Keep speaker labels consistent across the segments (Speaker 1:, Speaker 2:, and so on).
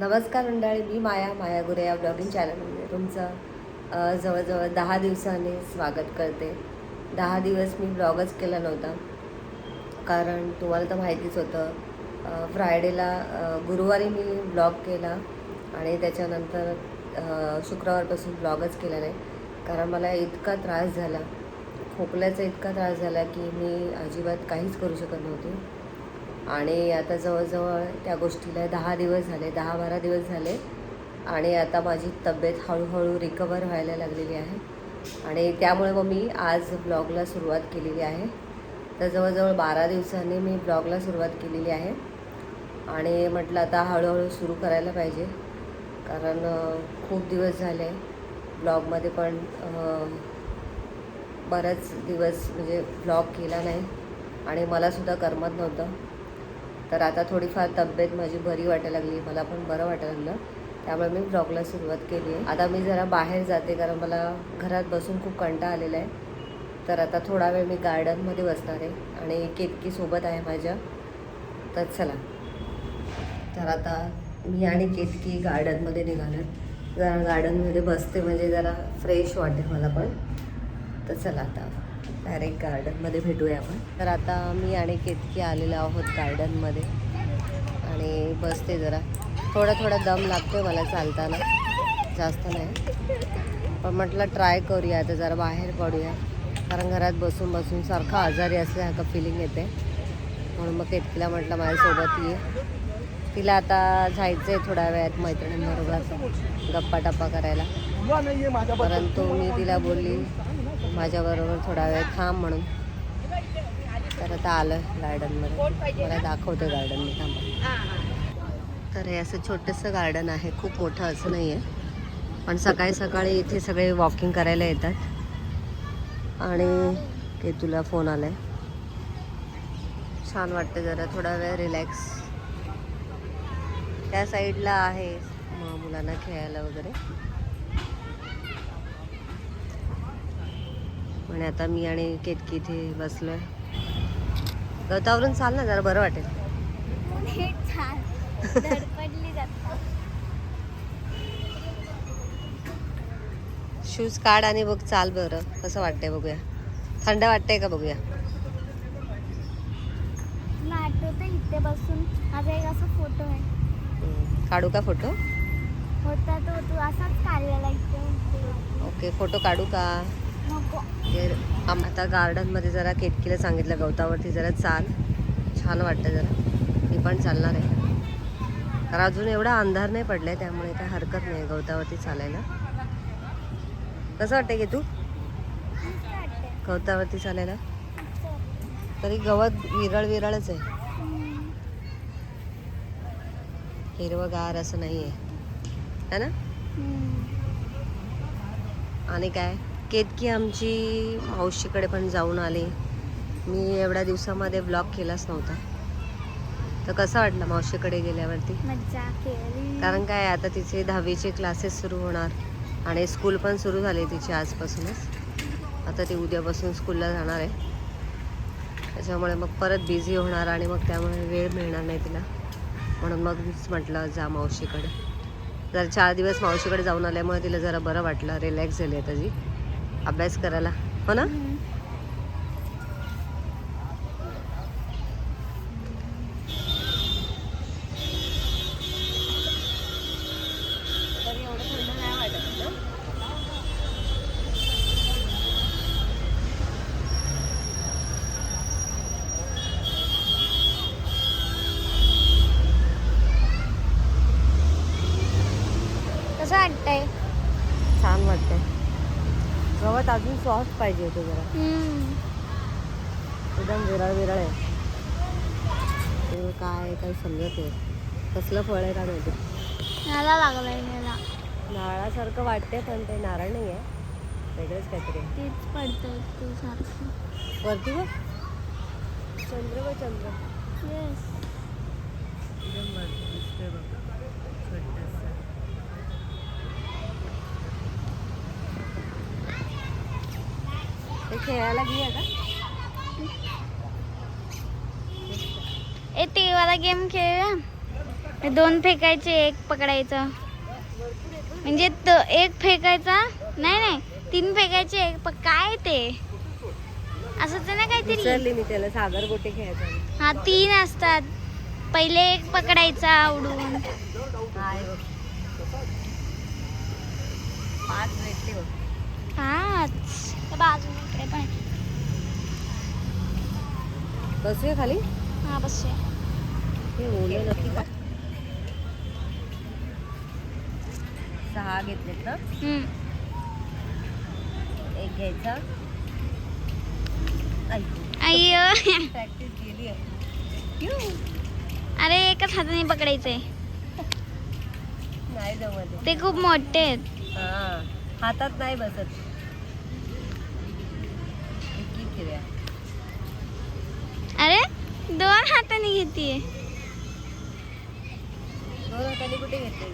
Speaker 1: नमस्कार मंडळी मी माया माया गुरे या ब्लॉगिंग चॅनलमध्ये तुमचं जवळजवळ दहा दिवसांनी स्वागत करते. दहा दिवस मी ब्लॉगच केला नव्हता. कारण तुम्हाला तर माहितीच होतं फ्रायडेला गुरुवारी मी ब्लॉग केला आणि त्याच्यानंतर शुक्रवारपासून ब्लॉगच केला नाही. कारण मला इतका त्रास झाला खोकल्याचा इतका त्रास झाला की मी अजिबात काहीच करू शकत नव्हती. आणि आता जवळजवळ त्या गोष्टीला दहा दिवस झाले दहा बारा दिवस झाले. आणि आता माझी तब्येत हळूहळू रिकवर व्हायला लागलेली आहे. आणि त्यामुळे मग मी आज ब्लॉगला सुरुवात केलेली आहे. तर जवळजवळ बारा दिवसांनी मी ब्लॉगला सुरुवात केलेली आहे. आणि म्हटलं आता हळूहळू सुरू करायला पाहिजे. कारण खूप दिवस झाले ब्लॉगमध्ये पण बरेच बराच दिवस म्हणजे ब्लॉग केला नाही. आणि मलासुद्धा करमत नव्हतं. तर आता थोडीफार तब्येत माझी बरी वाटायला लागली मला पण बरं वाटायला लागलं. त्यामुळे मी ब्लॉगला सुरुवात केली. आहे आता मी जरा बाहेर जाते कारण मला घरात बसून खूप कंटाळा आलेला आहे. तर आता थोडा वेळ मी गार्डनमध्ये बसणार आहे आणि केतकी सोबत आहे माझ्या. तर चला. तर आता मी आणि केतकी गार्डनमध्ये निघालं जरा गार्डनमध्ये बसते म्हणजे जरा फ्रेश वाटेल मला पण. तर चला आता डायरेक्ट गार्डनमध्ये भेटूया आपण. तर आता मी आणि केतकी आलेलो आहोत गार्डनमध्ये. आणि बसते जरा. थोडा थोडा दम लागतो मला चालताना. जास्त नाही. पण म्हटलं ट्राय करूया. आता जरा बाहेर पडूया. कारण घरात बसून बसून सारखं आजारी असल्यासारखं फिलिंग येते. म्हणून मग केतकीला म्हटलं माझ्यासोबत ये. तिला आता जायचं आहे थोड्या वेळात मैत्रिणींबरोबर असं गप्पा टप्पा करायला. परंतु मी तिला बोलली माझ्याबरोबर थोडा वेळ थांब म्हणून. तर आता आलं गार्डनमध्ये. मला दाखवते गार्डन मी थांब. तर हे असं छोटंसं गार्डन आहे. खूप मोठं असं नाही आहे पण सकाळी सकाळी इथे सगळे वॉकिंग करायला येतात. आणि ते तुला फोन आला आहे छान वाटतं जरा थोडा वेळ रिलॅक्स त्या साईडला आहे. मुलांना खेळायला वगैरे. आणि आता मी आणि केतकी इथे बसलोय. गवतावरून चाल ना जरा बरं वाटेल. शूज काढ आणि बघ चाल बरं. कसं वाटतंय बघूया. थंड वाटतंय का बघूया?
Speaker 2: इथे बसून. माझा एक असा फोटो आहे.
Speaker 1: काढू का फोटो?
Speaker 2: होता तो तू असाच काढलेला इथे.
Speaker 1: ओके फोटो काढू का?
Speaker 2: नको
Speaker 1: ते आम- आता गार्डनमध्ये जरा केतकीला सांगितलं गवतावरती जरा चाल छान वाटतं जरा मी पण चालणार आहे कारण अजून एवढा अंधार नाही पडलाय त्यामुळे काय हरकत नाही गवतावरती चालायला कसं वाटतंय की तू. गवतावरती चालायला. तरी गवत विरळ विरळच आहे. हिरवगार असं नाही आहे है ना. आणि काय केतकी आमची मावशीकडे पण जाऊन आली. मी एवढ्या दिवसामध्ये ब्लॉग केलाच नव्हता. तर कसं वाटलं मावशीकडे गेल्यावरती? कारण काय आता तिचे दहावीचे क्लासेस सुरू होणार आणि स्कूल पण सुरू झाली तिची आजपासूनच. आता ती उद्यापासून स्कूलला जाणार आहे. त्याच्यामुळे मग परत बिझी होणार आणि मग त्यामुळे वेळ मिळणार नाही तिला. म्हणून मग मीच म्हटलं जा मावशीकडे. जर चार दिवस मावशीकडे जाऊन आल्यामुळे तिला जरा बरं वाटलं. रिलॅक्स झाली आता जी. अभ्यास करायला. हो ना.
Speaker 2: कसं वाटतंय?
Speaker 1: छान वाटतंय. गवत अजून सॉफ्ट पाहिजे होतं जरा.
Speaker 2: हम्म.
Speaker 1: एकदम विरळ विरळ आहे. ते काय आहे, काही समजत नाही. कसलं फळ आहे का माहिती?
Speaker 2: मला लागलाय मला.
Speaker 1: नारळासारखं वाटते पण ते नारळ नाही आहे वेगळंच काहीतरी आहे.
Speaker 2: तेच पडतंय तू सारखं
Speaker 1: वरती बघ. चंद्र व चंद्र.
Speaker 2: येस
Speaker 1: एकदम दिसतोय बघ छोटंसं. ते खेळायला घेऊया का
Speaker 2: ए ते वाला गेम खेळूया दोन फेकायचे एक पकडायचं. म्हणजे एक फेकायचा नाही नाही तीन फेकायचे एक काय ते? असं ते ना काहीतरी?
Speaker 1: मी त्याला सागर गोटे खेळायचा
Speaker 2: हा तीन असतात. पहिले एक पकडायचा आवडून.
Speaker 1: पाच भेटले
Speaker 2: पाच. बाजूला. पण.
Speaker 1: बसूया खाली?
Speaker 2: हा बस
Speaker 1: हे ओलं नक्की का सहा घेतलेत ना? एक घ्यायचा.
Speaker 2: अय्यो
Speaker 1: प्रॅक्टिस आहे.
Speaker 2: अरे एकच हाताने पकडायचंय.
Speaker 1: नाही जमत.
Speaker 2: ते खूप मोठे आहेत.
Speaker 1: हातात नाही बसत.
Speaker 2: दोन हाताने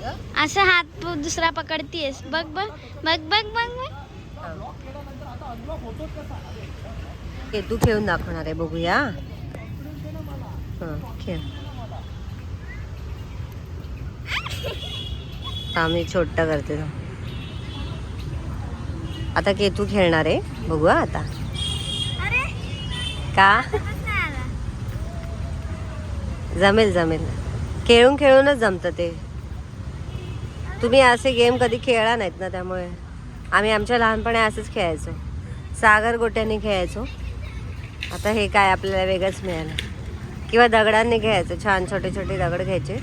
Speaker 1: ग?
Speaker 2: असं हात दुसरा पकडतीयस. बघ बघ बघ बघ बघ बघ.
Speaker 1: तू खेळून दाखवणार आहे बघूया. हा खेळ. हा मी छोट्ट करते. आता केतू खेळणार आहे. बघूया आता. का. जमेल जमेल. खेळून खेळूनच जमतं ते. तुम्ही असे गेम कधी खेळला नाहीत ना त्यामुळे. आम्ही आमच्या लहानपणी असंच खेळायचो. सागर गोट्यांनी खेळायचो. आता हे काय आपल्याला वेगळंच मिळालं. किंवा दगडांनी खेळायचं छान छोटे छोटे दगड घ्यायचे.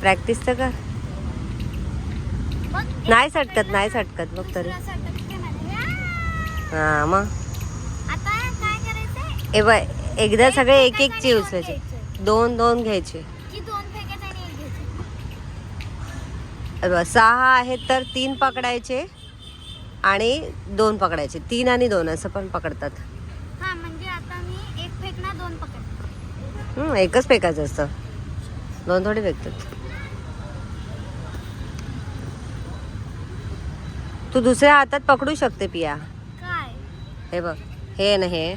Speaker 1: प्रॅक्टिस तर कर. नाही सटकत नाही सटकत बघ तरी! हां मग. ए बाय एकदा सगळे एक एक ची
Speaker 2: दोन
Speaker 1: उचलायचे. दोन दोन घ्यायचे. सहा आहेत तर तीन पकडायचे आणि दोन पकडायचे. तीन आणि दोन असं पण पकडतात.
Speaker 2: हा म्हणजे आता मी एक फेकणार दोन पकड.
Speaker 1: हम्म, एकच फेकायचं असतं. दोन थोडी फेकतात. तू दुसऱ्या हातात पकडू शकते पिया.
Speaker 2: काय?
Speaker 1: हे बघ हे ना हे.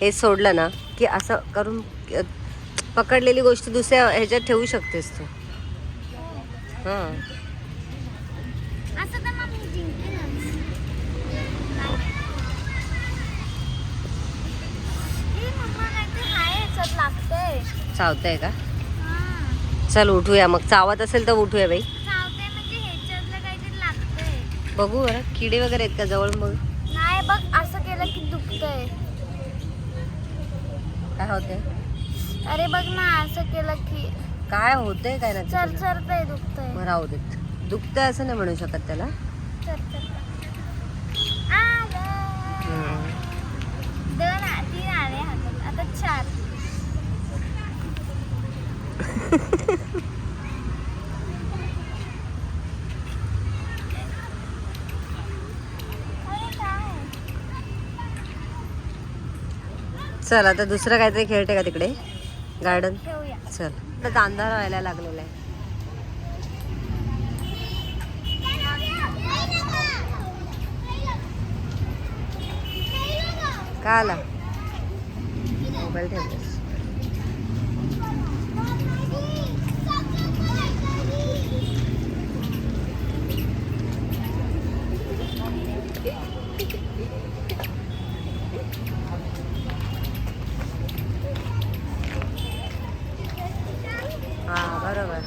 Speaker 1: हे सोडलं ना की असं करून पकडलेली गोष्ट दुसऱ्या ह्याच्यात ठेवू शकतेस तू. हां.
Speaker 2: आहे
Speaker 1: चावतंय का?
Speaker 2: हा.
Speaker 1: चल उठूया मग. चावत असेल तर उठूया बाई.
Speaker 2: म्हणजे
Speaker 1: बघू बरं. किडे वगैरे आहेत का जवळ मग?
Speaker 2: नाही बघ असं केलं की दुखतंय.
Speaker 1: काय होते
Speaker 2: अरे बघ ना असं केलं की
Speaker 1: काय होतंय काय ना
Speaker 2: चरचरतंय दुखतंय.
Speaker 1: मग राहू देत दुखतंय असं नाही म्हणू शकत त्याला.
Speaker 2: चरचरतंय आलं दोन आ- तीन आले हातात आता चार अरे काय
Speaker 1: चल आता दुसरं काहीतरी खेळते का तिकडे. गार्डन चल. आता अंधार व्हायला लागलेला आहे. का आला? मोबाईल ठेवतेस हा बरोबर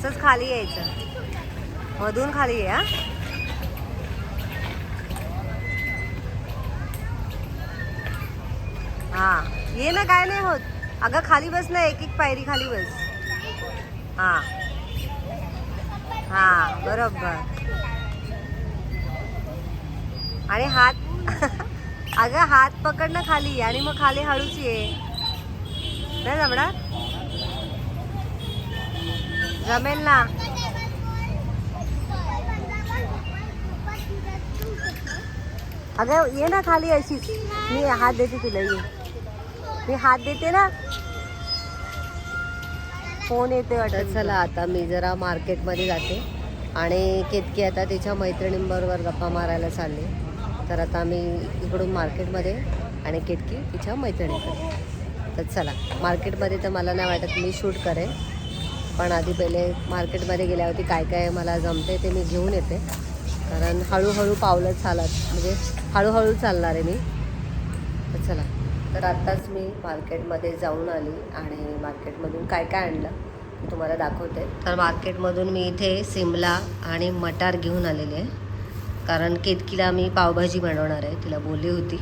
Speaker 1: असंच खाली यायचं. मधून खाली ये हा. हा. ये ना काय नाही होत. अगं खाली बस ना एक एक पायरी खाली बस. हा. हा बरोबर. आणि हात अगं हात पकड ना खाली आणि मग खाली हळूच ये. नाही जमणार? जमेल ना अगं ये ना खाली अशीच. मी हात देते तुला ये. मी हात देते ना. फोन येते वाटत चला आता मी जरा मार्केटमध्ये जाते. आणि केतकी आता तिच्या मैत्रिणींबरोबर गप्पा मारायला चालले. तर आता आम्ही इकडून मार्केटमध्ये आणि केटकी तिच्या मैत्रिणीकडे. तर चला मार्केटमध्ये तर मला नाही वाटत मी शूट करेन. पण आधी पहिले मार्केटमध्ये गेल्यावरती काय काय मला जमते ते मी घेऊन येते. कारण हळूहळू पावलं चालत म्हणजे हळूहळू चालणार आहे मी. तर चला. तर आत्ताच मी मार्केटमध्ये जाऊन आली आणि मार्केटमधून काय काय आणलं मी तुम्हाला दाखवते. तर मार्केटमधून मी इथे सिमला आणि मटार घेऊन आलेले आहे. कारण केतकीला मी पावभाजी बनवणार आहे तिला बोलली होती.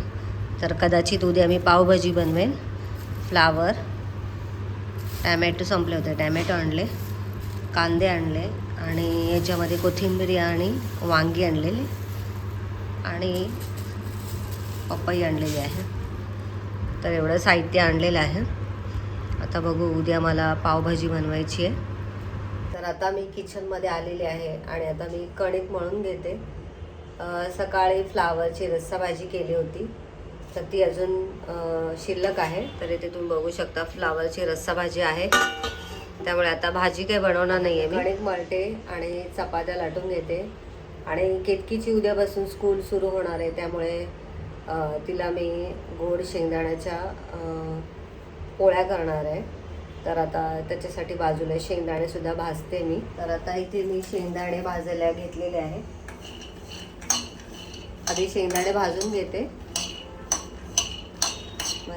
Speaker 1: तर कदाचित उद्या मी पावभाजी बनवेन फ्लावर. टॅमॅटो संपले होते. टॅमॅटो आणले कांदे आणले आणि याच्यामध्ये कोथिंबीर आणि वांगी आणलेली आणि पपई आणलेली आहे. तर एवढं साहित्य आणलेलं आहे. आता बघू उद्या मला पावभाजी बनवायची आहे. तर आता मी किचनमध्ये आलेली आहे आणि आता मी कणिक मळून घेते. सकाळी फ्लावरची रस्सा भाजी केली होती. तर ती अजून शिल्लक आहे. तर इथे तुम्ही बघू शकता फ्लावरची रस्सा भाजी आहे. त्यामुळे आता भाजी काही बनवणार नाही आहे मी कणिक मळते आणि चपात्या लाटून घेते. आणि केतकीची उद्यापासून स्कूल सुरू होणार आहे. त्यामुळे तिला मी गोड शेंगदाण्याच्या पोळ्या करणार आहे. तर आता त्याच्यासाठी बाजूला शेंगदाणेसुद्धा भाजते मी. तर आता इथे मी शेंगदाणे भाजायला घेतलेले आहे. आधी शेंगदाणे भाजून घेते.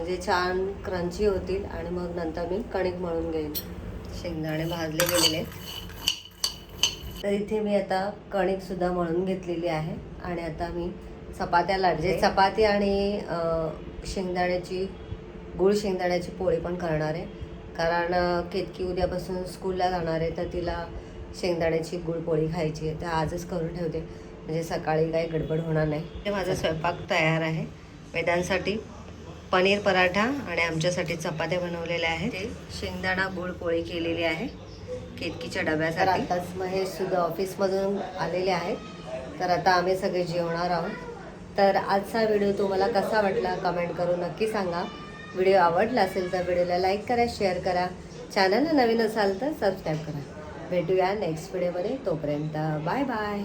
Speaker 1: म्हणजे छान क्रंची होतील आणि मग नंतर मी कणिक मळून घेईन. शेंगदाणे भाजले गेलेले. तर इथे मी आता कणिक सुद्धा मळून घेतलेली आहे आणि आता मी चपात्या लाटते. चपाती आणि शेंगदाण्याची गुळ शेंगदाण्याची पोळी पण करणार आहे. कारण केतकी उद्यापासून स्कूलला जाणार आहे तर तिला शेंगदाण्याची गुळ पोळी खायची आहे. तर आजच करून ठेवते. म्हणजे सकाळी काही गडबड होणार नाही. ते माझा स्वयंपाक तयार आहे. वेदांसाठी पनीर पराठा आणि आमच्यासाठी चपात्या बनवलेल्या आहेत. शेंगदाणा गुळ पोळी केलेली आहे. केतकीच्या डब्यासाठी. आताच महेश सुद्धा ऑफिसमधून आलेले आहेत. तर आता आम्ही सगळे जेवणार आहोत. तर आजचा व्हिडिओ तुम्हाला कसा वाटला कमेंट करून नक्की सांगा. व्हिडिओ आवडला असेल तर व्हिडिओला लाईक करा शेअर करा. चॅनलला नवीन असाल तर सबस्क्राईब करा. भेटूया नेक्स्ट व्हिडिओमध्ये. तोपर्यंत बाय बाय.